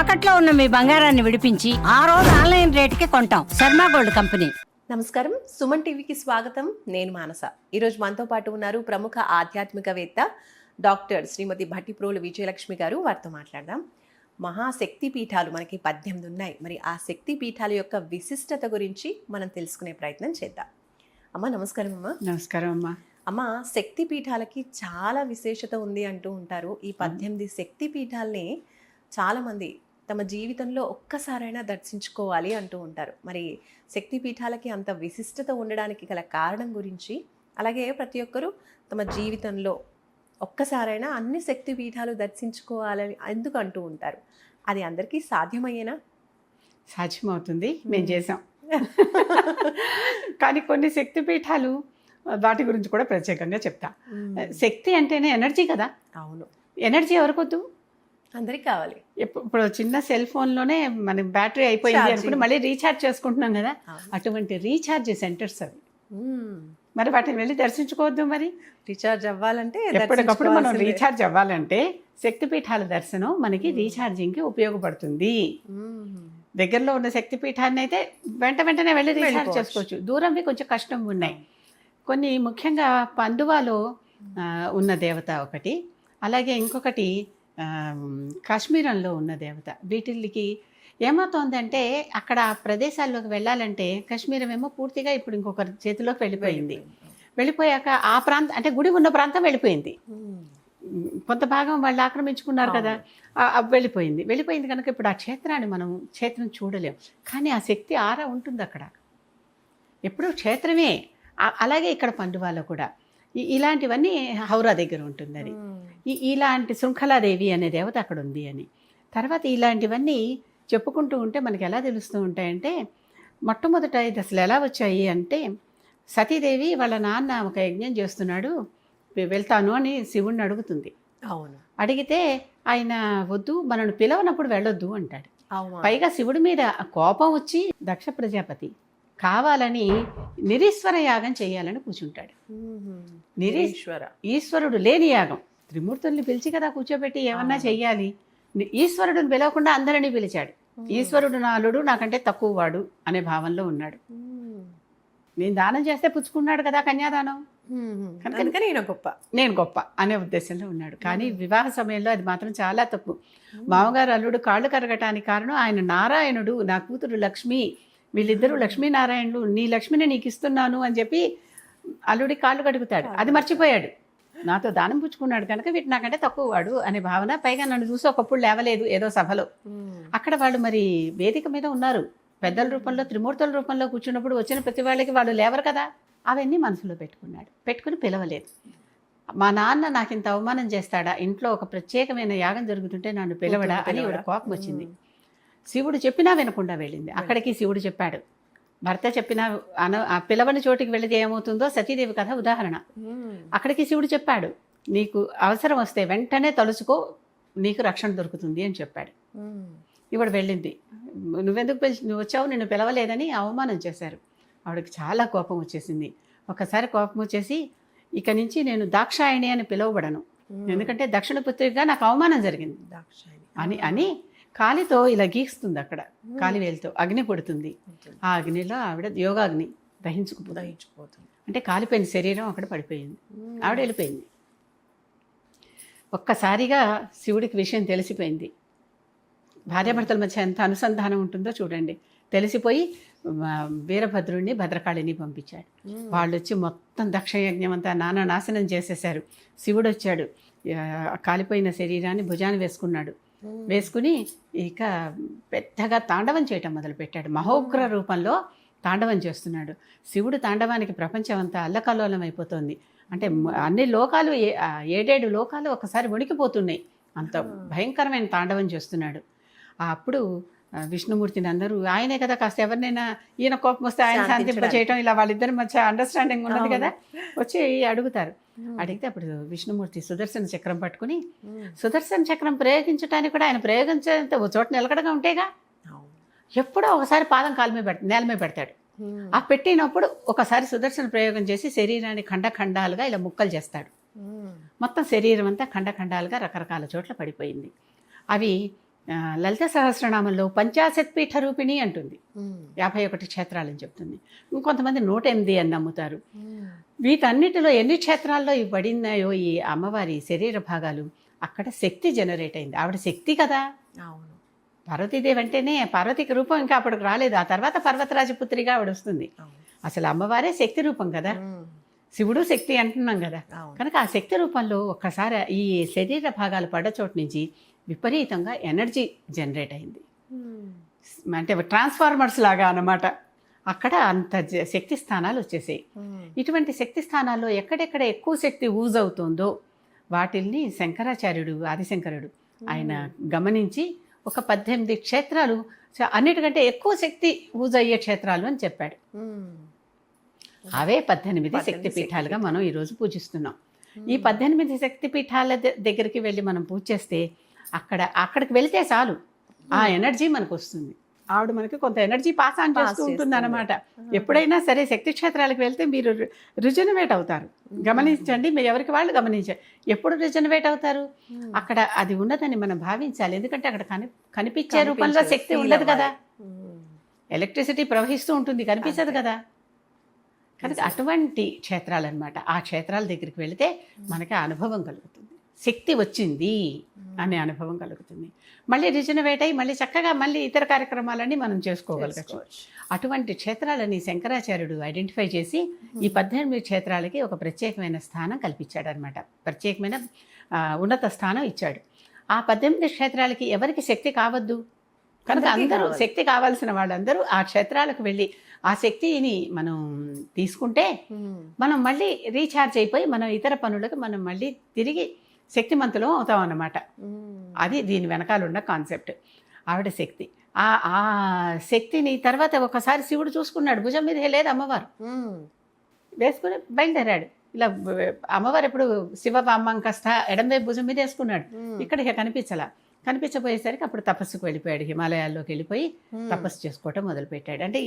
తాకట్లో ఉన్న మీ బంగారాన్ని విడిపించి ఆ రోజు ఆన్లైన్ రేటుకి కొంటాం. Sharma gold company. నమస్కారం. సుమన్ టీవీకి స్వాగతం. నేను మానస. ఈరోజు మనతో పాటు ఉన్నారు ప్రముఖ ఆధ్యాత్మికవేత్త డాక్టర్ శ్రీమతి భట్టిప్రోలు విజయలక్ష్మి గారు. వారితో మాట్లాడదాం. మహాశక్తి పీఠాలు మనకి పద్దెనిమిది ఉన్నాయి. మరి ఆ శక్తి పీఠాల యొక్క విశిష్టత గురించి మనం తెలుసుకునే ప్రయత్నం చేద్దాం. అమ్మ నమస్కారం అమ్మ. నమస్కారం అమ్మా. అమ్మ శక్తి పీఠాలకి చాలా విశేషత ఉంది అంటూ ఉంటారు. ఈ పద్దెనిమిది శక్తి పీఠాలని చాలామంది తమ జీవితంలో ఒక్కసారైనా దర్శించుకోవాలి అంటూ ఉంటారు. మరి శక్తి పీఠాలకి అంత విశిష్టత ఉండడానికి గల కారణం గురించి అలాగే ప్రతి ఒక్కరూ తమ జీవితంలో ఒక్కసారైనా అన్ని శక్తి పీఠాలు దర్శించుకోవాలని ఎందుకు అంటూ ఉంటారు? అది అందరికీ సాధ్యమయ్యేనా? సాధ్యమవుతుంది. మేము. చేసాం. కానీ కొన్ని శక్తి పీఠాలు వాటి గురించి కూడా ప్రత్యేకంగా చెప్తా. శక్తి అంటేనే ఎనర్జీ కదా? అవును. ఎనర్జీ ఎవరికొద్దు? అందరికి కావాలి ఇప్పు- ఇప్పుడు చిన్న సెల్ ఫోన్లోనే మన బ్యాటరీ అయిపోయింది. అనుకుంటే మళ్ళీ రీఛార్జ్ చేసుకుంటున్నాం కదా. అటువంటి రీఛార్జ్ సెంటర్స్ అవి. మరి వాటిని వెళ్ళి దర్శించుకోవద్దు మరి రీఛార్జ్ అవ్వాలంటే ఎప్పటికప్పుడు మనం. రీఛార్జ్ అవ్వాలంటే శక్తిపీఠాల దర్శనం మనకి రీఛార్జింగ్కి ఉపయోగపడుతుంది. దగ్గరలో ఉన్న శక్తి పీఠాన్ని అయితే వెంట వెంటనే వెళ్ళి రీఛార్జ్. చేసుకోవచ్చు దూరంవి కొంచెం కష్టం ఉన్నాయి కొన్ని ముఖ్యంగా పండువాలో ఆ, ఉన్న దేవత ఒకటి అలాగే ఇంకొకటి కాశ్మీరంలో ఉన్న దేవత. వీటికి ఏమవుతోందంటే అక్కడ ఆ ప్రదేశాల్లోకి వెళ్ళాలంటే కాశ్మీరం ఏమో పూర్తిగా ఇప్పుడు ఇంకొకరి చేతిలోకి వెళ్ళిపోయింది. వెళ్ళిపోయాక ఆ ప్రాంతం అంటే గుడి ఉన్న ప్రాంతం వెళ్ళిపోయింది. కొంత భాగం వాళ్ళు ఆక్రమించుకున్నారు కదా వెళ్ళిపోయింది. వెళ్ళిపోయింది కనుక ఇప్పుడు ఆ క్షేత్రాన్ని మనం క్షేత్రం చూడలేం. కానీ ఆ శక్తి ఆరా ఉంటుంది అక్కడ. ఎప్పుడూ క్షేత్రమే. అలాగే ఇక్కడ పండువాలో కూడా. ఇలాంటివన్నీ హౌరా దగ్గర ఉంటుంది అది ఇలాంటి శృంఖలాదేవి అనే దేవత అక్కడ ఉంది అని. తర్వాత ఇలాంటివన్నీ చెప్పుకుంటూ ఉంటే మనకి ఎలా తెలుస్తూ ఉంటాయంటే మొట్టమొదట ఇది అసలు ఎలా వచ్చాయి అంటే సతీదేవి వాళ్ళ నాన్న ఒక యజ్ఞం చేస్తున్నాడు వెళ్తాను అని శివుణ్ణి అడుగుతుంది. అవును. అడిగితే ఆయన వద్దు మనను పిలవనప్పుడు వెళ్ళొద్దు అంటాడు. పైగా శివుడి మీద కోపం వచ్చి దక్ష ప్రజాపతి. కావాలని నిరీశ్వర యాగం చేయాలని కూర్చుంటాడు. మ్మ్. నిరీ ఈశ్వర. ఈశ్వరుడు లేని యాగం. త్రిమూర్తుల్ని పిలిచి కదా కూర్చోబెట్టి ఏమన్నా. చెయ్యాలి? ఈశ్వరుడిని పిలవకుండా అందరినీ పిలిచాడు. ఈశ్వరుడు నాలుడు నాకంటే తక్కువ వాడు అనే భావంలో ఉన్నాడు. నేను దానం చేస్తే పుచ్చుకున్నాడు కదా కన్యాదానం. కనుక- ఈయన గొప్ప. నేను గొప్ప అనే ఉద్దేశంలో ఉన్నాడు. కానీ వివాహ సమయంలో అది మాత్రం చాలా తప్పు. మామగారు అల్లుడు కాళ్ళు కరగటానికి కారణం ఆయన నారాయణుడు నా కూతురు లక్ష్మి వీళ్ళిద్దరూ లక్ష్మీనారాయణులు నీ లక్ష్మిని నీకు ఇస్తున్నాను అని చెప్పి అల్లుడి కాళ్ళు కడుగుతాడు. అది మర్చిపోయాడు. నాతో దానం పుచ్చుకున్నాడు కనుక వీటి నాకంటే తక్కువ వాడు అనే భావన పైగా నన్ను చూసి ఒకప్పుడు లేవలేదు ఏదో సభలో. అక్కడ వాళ్ళు మరి వేదిక మీద ఉన్నారు. పెద్దల రూపంలో త్రిమూర్తుల రూపంలో కూర్చున్నప్పుడు వచ్చిన ప్రతి వాళ్ళకి వాళ్ళు లేవరు కదా. అవన్నీ మనసులో పెట్టుకున్నాడు. పెట్టుకుని పిలవలేదు. మా నాన్న నాకు ఇంత అవమానం చేస్తాడా? ఇంట్లో ఒక ప్రత్యేకమైన యాగం జరుగుతుంటే నన్ను పిలవడా? అని? ఇవిడ కోపం వచ్చింది. శివుడు చెప్పినా వినకుండా వెళ్ళింది. అక్కడికి శివుడు చెప్పాడు. భర్త చెప్పినా అన ఆ పిలవని చోటికి వెళితే ఏమవుతుందో సతీదేవి కథ ఉదాహరణ. అక్కడికి శివుడు చెప్పాడు నీకు అవసరం వస్తే వెంటనే తలుచుకో నీకు రక్షణ దొరుకుతుంది అని చెప్పాడు. ఇవిడ వెళ్ళింది. నువ్వెందుకు పిలిచి నువ్వు వచ్చావు నిన్ను పిలవలేదని అవమానం చేశారు. ఆవిడకి చాలా కోపం వచ్చేసింది. ఒకసారి కోపం వచ్చేసి ఇక నుంచి నేను దాక్షాయణి అని పిలువబడను. ఎందుకంటే దక్షిణ పుత్రికగా నాకు అవమానం జరిగింది. దాక్షాయణి. అని అని కాలితో ఇలా గీస్తుంది అక్కడ. కాలివేలుతో అగ్ని పుడుతుంది ఆ అగ్నిలో ఆవిడ యోగాగ్ని దహించుకుపోతుంది. దహించిపోతుంది అంటే కాలిపోయిన శరీరం అక్కడ పడిపోయింది. ఆవిడ వెళ్ళిపోయింది. ఒక్కసారిగా శివుడికి విషయం తెలిసిపోయింది. భార్యాభర్తల మధ్య ఎంత అనుసంధానం ఉంటుందో చూడండి. తెలిసిపోయి వీరభద్రుడిని భద్రకాళిని పంపించాడు. వాళ్ళు వచ్చి మొత్తం దక్షయజ్ఞం అంతా నానా నాశనం చేసేశారు. శివుడు వచ్చాడు కాలిపోయిన శరీరాన్ని భుజాన్ని వేసుకున్నాడు. వేసుకుని ఇక పెద్దగా తాండవం చేయటం మొదలుపెట్టాడు. మహోగ్ర రూపంలో తాండవం చేస్తున్నాడు. శివుడు తాండవానికి ప్రపంచం అంతా అల్లకల్లోలం అయిపోతుంది. అంటే అన్ని లోకాలు ఏడేడు లోకాలు ఒకసారి వణికిపోతున్నాయి. అంత భయంకరమైన తాండవం చేస్తున్నాడు. అప్పుడు విష్ణుమూర్తిని అందరూ ఆయనే కదా కాస్త ఎవరినైనా ఈయన కోపం వస్తే ఆయన శాంతింప. చేయటం ఇలా వాళ్ళిద్దరి మధ్య అండర్స్టాండింగ్ ఉన్నది. కదా వచ్చి అడుగుతారు. అడిగితే అప్పుడు విష్ణుమూర్తి సుదర్శన చక్రం పట్టుకుని. సుదర్శన చక్రం ప్రయోగించడానికి కూడా ఆయన ప్రయోగించేంత ఓ చోట నిలకడగా ఉంటేగా. ఎప్పుడో ఒకసారి పాదం కాలు మీద పెడతాడు నేల మీద పెడతాడు. ఆ పెట్టినప్పుడు ఒకసారి సుదర్శన ప్రయోగం చేసి శరీరాన్ని ఖండఖండాలుగా ఇలా ముక్కలు చేస్తాడు. మొత్తం శరీరం అంతా ఖండఖండాలుగా రకరకాల చోట్ల పడిపోయింది అవి లలిత సహస్రనామంలో పంచాశత్ పీఠ రూపిణి అంటుంది. యాభై ఒకటి క్షేత్రాలని చెప్తుంది. ఇంకొంతమంది నూట ఎనిమిది అని నమ్ముతారు. మ్మ్. వీటన్నిటిలో ఎన్ని క్షేత్రాల్లో ఇవి పడినాయో ఈ అమ్మవారి శరీర భాగాలు అక్కడ శక్తి జనరేట్ అయింది. ఆవిడ శక్తి కదా. అవును. పార్వతీదేవి అంటేనే పార్వతికి రూపం ఇంకా అప్పటికి రాలేదు. ఆ తర్వాత పర్వతరాజపుత్రిగా ఆవిడ వస్తుంది. అసలు అమ్మవారే శక్తి రూపం కదా. శివుడు శక్తి అంటున్నాం కదా. కనుక ఆ శక్తి రూపంలో ఒక్కసారి ఈ శరీర భాగాలు పడ్డ చోటు నుంచి విపరీతంగా ఎనర్జీ జనరేట్ అయింది. మ్మ్. అంటే ట్రాన్స్ఫార్మర్స్ లాగా అన్నమాట. అక్కడ అంత శక్తి స్థానాలు వచ్చేసాయి. మ్మ్. ఇటువంటి శక్తి స్థానాల్లో ఎక్కడెక్కడ ఎక్కువ శక్తి ఊజ్ అవుతుందో వాటిల్ని శంకరాచార్యుడు ఆదిశంకరుడు ఆయన గమనించి ఒక పద్దెనిమిది క్షేత్రాలు అన్నిటికంటే ఎక్కువ శక్తి ఊజ్ అయ్యే క్షేత్రాలు అని చెప్పాడు. అవే పద్దెనిమిది శక్తి పీఠాలుగా మనం ఈరోజు పూజిస్తున్నాం. ఈ పద్దెనిమిది శక్తి పీఠాల దగ్గరికి వెళ్ళి మనం పూజ చేస్తే అక్కడ అక్కడికి వెళ్తే చాలు. ఆ ఎనర్జీ మనకు వస్తుంది ఆవిడ మనకి కొంత ఎనర్జీ పాస్ ఆన్ చేస్తూ ఉంటుంది. అనమాట ఎప్పుడైనా సరే శక్తి క్షేత్రాలకు వెళ్తే మీరు రిజనవేట్ అవుతారు. గమనించండి మీరు ఎవరికి వాళ్ళు గమనించండి ఎప్పుడు రిజనవేట్ అవుతారు. అక్కడ అది ఉన్నదని మనం భావించాలి. ఎందుకంటే అక్కడ కని కనిపించే రూపంలో శక్తి ఉండదు కదా. ఎలక్ట్రిసిటీ ప్రవహిస్తూ ఉంటుంది కనిపించదు. కదా. కనుక అటువంటి క్షేత్రాలు అనమాట ఆ క్షేత్రాల దగ్గరికి వెళితే మనకి అనుభవం కలుగుతుంది. శక్తి వచ్చింది అనే అనుభవం కలుగుతుంది. మళ్ళీ రిజనవేట్ అయ్యి మళ్ళీ చక్కగా మళ్ళీ ఇతర కార్యక్రమాలన్నీ మనం చేసుకోగలగచ్చు. అటువంటి క్షేత్రాలని శంకరాచార్యుడు ఐడెంటిఫై చేసి ఈ పద్దెనిమిది క్షేత్రాలకి ఒక ప్రత్యేకమైన స్థానం కల్పించాడు అనమాట ప్రత్యేకమైన ఉన్నత స్థానం ఇచ్చాడు. ఆ పద్దెనిమిది క్షేత్రాలకి ఎవరికి శక్తి కావద్దు? కనుక అందరూ. శక్తి కావాల్సిన వాళ్ళందరూ ఆ క్షేత్రాలకు వెళ్ళి ఆ శక్తిని మనం తీసుకుంటే. మనం మళ్ళీ రీఛార్జ్ అయిపోయి మనం ఇతర పనులకు మనం మళ్ళీ తిరిగి శక్తిమంతులం అవుతాం అన్నమాట. అది దీని వెనకాల ఉన్న కాన్సెప్ట్. ఆవిడ శక్తి. ఆ ఆ శక్తిని తర్వాత ఒకసారి శివుడు చూసుకున్నాడు. భుజం మీద లేదు అమ్మవారు. మ్మ్. వేసుకుని బయలుదేరాడు. ఇలా అమ్మవారు ఎప్పుడు శివపామ్మంకస్థ ఎడంవైపు భుజం మీద వేసుకున్నాడు. ఇక్కడ ఇక కనిపించలా. కనిపించబోయేసరికి అప్పుడు తపస్సుకు వెళ్ళిపోయాడు. హిమాలయాల్లోకి వెళ్ళిపోయి. తపస్సు చేసుకోవటం మొదలుపెట్టాడు. అంటే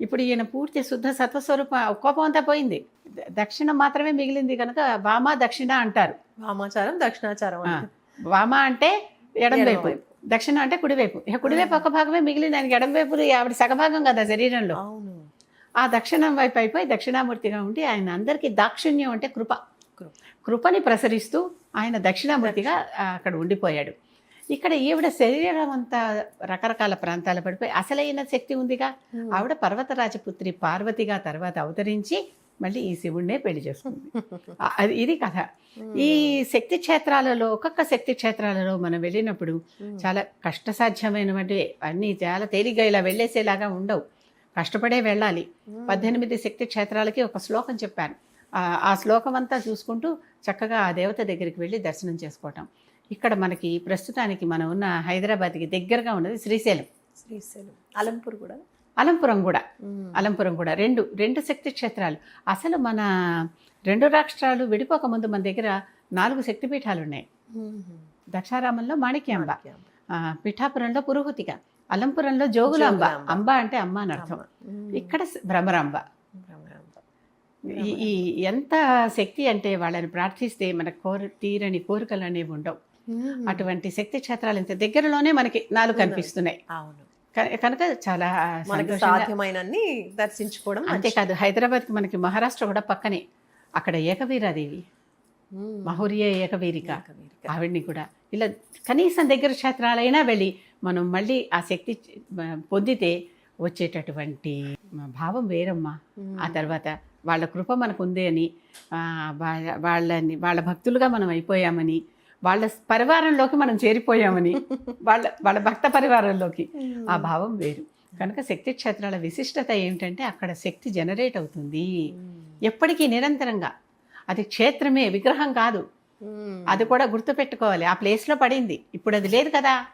ఇప్పుడు ఈయన పూర్తి శుద్ధ సత్వస్వరూప కోపం అంతా పోయింది. దక్షిణం మాత్రమే మిగిలింది కనుక వామ దక్షిణ అంటారు. వామాచారం దక్షిణాచారం. వామ అంటే ఎడం వైపు ఎడమవైపు. దక్షిణ అంటే కుడివైపు ఇక కుడివైపు ఒక భాగమే మిగిలింది. ఆయనకి ఎడం వైపు ఆవిడ సగభాగం కదా శరీరంలో. అవును. ఆ దక్షిణం వైపు అయిపోయి దక్షిణామూర్తిగా ఉండి ఆయన అందరికీ దాక్షిణ్యం అంటే కృప. కృప. కృపని ప్రసరిస్తూ ఆయన దక్షిణామూర్తిగా అక్కడ ఉండిపోయాడు. ఇక్కడ ఈవిడ శరీరం అంతా రకరకాల ప్రాంతాల పడిపోయి అసలైన శక్తి ఉందిగా. ఆవిడ పర్వతరాజపుత్రి పార్వతిగా తర్వాత అవతరించి మళ్ళీ ఈ శివుణ్ణే పెళ్ళి చేసుకుంది. అది ఇది కథ. ఈ శక్తి క్షేత్రాలలో ఒక్కొక్క శక్తి క్షేత్రాలలో మనం వెళ్ళినప్పుడు. చాలా కష్టసాధ్యమైనటువంటి అన్నీ చాలా తేలిగ్గా ఇలా వెళ్ళేసేలాగా ఉండవు. కష్టపడే వెళ్ళాలి. పద్దెనిమిది శక్తి క్షేత్రాలకి ఒక శ్లోకం చెప్పాను. ఆ శ్లోకం అంతా చూసుకుంటూ చక్కగా ఆ దేవత దగ్గరికి వెళ్ళి దర్శనం చేసుకోవటం. ఇక్కడ మనకి ప్రస్తుతానికి మనం ఉన్న హైదరాబాద్కి దగ్గరగా ఉన్నది శ్రీశైలం. శ్రీశైలం. అలంపూర్ కూడా? అలంపురం కూడా. అలంపురం కూడా. రెండు రెండు శక్తి క్షేత్రాలు. అసలు మన రెండు రాష్ట్రాలు విడిపోకముందు మన దగ్గర నాలుగు శక్తిపీఠాలు ఉన్నాయి మ్మ్. దక్షారామంలో మాణిక్యాంబ. పిఠాపురంలో పురుహూతిక. అలంపురంలో జోగులాంబ. అంబ అంటే అమ్మ అని అర్థం. ఇక్కడ భ్రమరాంబ. ఈ ఎంత శక్తి అంటే వాళ్ళని ప్రార్థిస్తే మన కోర తీరని కోరికలు అనేవి ఉండవు. అటువంటి శక్తి క్షేత్రాలు ఇంత దగ్గరలోనే మనకి నాలుగు కనిపిస్తున్నాయి. అవును. కనుక చాలా సాధ్యమైనన్ని దర్శించుకోవడం. అంతేకాదు హైదరాబాద్కి మనకి మహారాష్ట్ర కూడా పక్కనే. అక్కడ ఏకవీరాదేవి. మహురియ ఏకవీరిక. ఆవిడ్ని కూడా. ఇలా కనీసం దగ్గర క్షేత్రాలైనా వెళ్ళి మనం మళ్ళీ ఆ శక్తి పొందితే వచ్చేటటువంటి భావం వేరమ్మా. మ్మ్. ఆ తర్వాత వాళ్ళ కృప మనకు ఉంది అని వాళ్ళని వాళ్ళ భక్తులుగా మనం అయిపోయామని వాళ్ళ పరివారంలోకి మనం చేరిపోయామని. వాళ్ళ వాళ్ళ భక్త పరివారంలోకి. ఆ భావం వేరు. కనుక శక్తి క్షేత్రాల విశిష్టత ఏమిటంటే అక్కడ శక్తి జనరేట్ అవుతుంది. ఎప్పటికీ నిరంతరంగా. అది క్షేత్రమే విగ్రహం కాదు. అది కూడా గుర్తుపెట్టుకోవాలి. ఆ ప్లేస్లో పడింది. ఇప్పుడు అది లేదు కదా.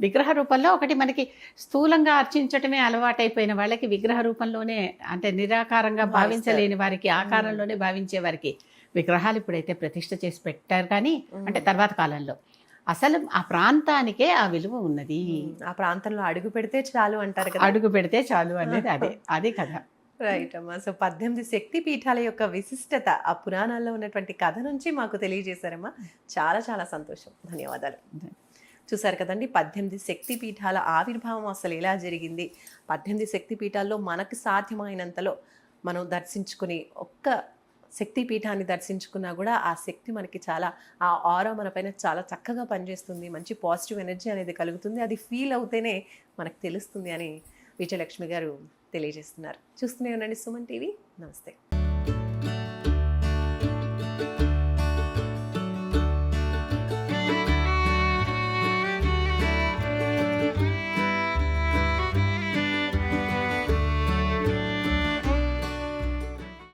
విగ్రహ రూపంలో ఒకటి మనకి స్థూలంగా అర్చించటమే అలవాటైపోయిన వాళ్ళకి విగ్రహ రూపంలోనే అంటే నిరాకారంగా భావించలేని వారికి ఆకారంలోనే భావించే వారికి విగ్రహాలు ఇప్పుడైతే ప్రతిష్ఠ చేసి పెట్టారు కానీ అంటే తర్వాత కాలంలో. అసలు ఆ ప్రాంతానికే ఆ విలువ ఉన్నది. ఆ ప్రాంతంలో అడుగు పెడితే చాలు అంటారు కదా. అడుగు పెడితే చాలు అనేది అదే అది కథ. రైట్ అమ్మా. సో పద్దెనిమిది శక్తి పీఠాల యొక్క విశిష్టత ఆ పురాణాల్లో ఉన్నటువంటి కథ నుంచి మాకు తెలియజేశారమ్మా. చాలా చాలా సంతోషం. ధన్యవాదాలు. చూసారు కదండి పద్దెనిమిది శక్తి పీఠాల ఆవిర్భావం అసలు ఎలా జరిగింది? పద్దెనిమిది శక్తి పీఠాల్లో మనకు సాధ్యమైనంతలో మనం దర్శించుకుని ఒక్క శక్తి పీఠాన్ని దర్శించుకున్నా కూడా ఆ శక్తి మనకి చాలా ఆ ఆరా మన పైన చాలా చక్కగా పనిచేస్తుంది. మంచి పాజిటివ్ ఎనర్జీ అనేది కలుగుతుంది. అది ఫీల్ అవుతేనే మనకు తెలుస్తుంది అని విజయలక్ష్మి గారు తెలియజేస్తున్నారు. చూస్తూనే ఉండండి సుమన్ టీవీ. నమస్తే.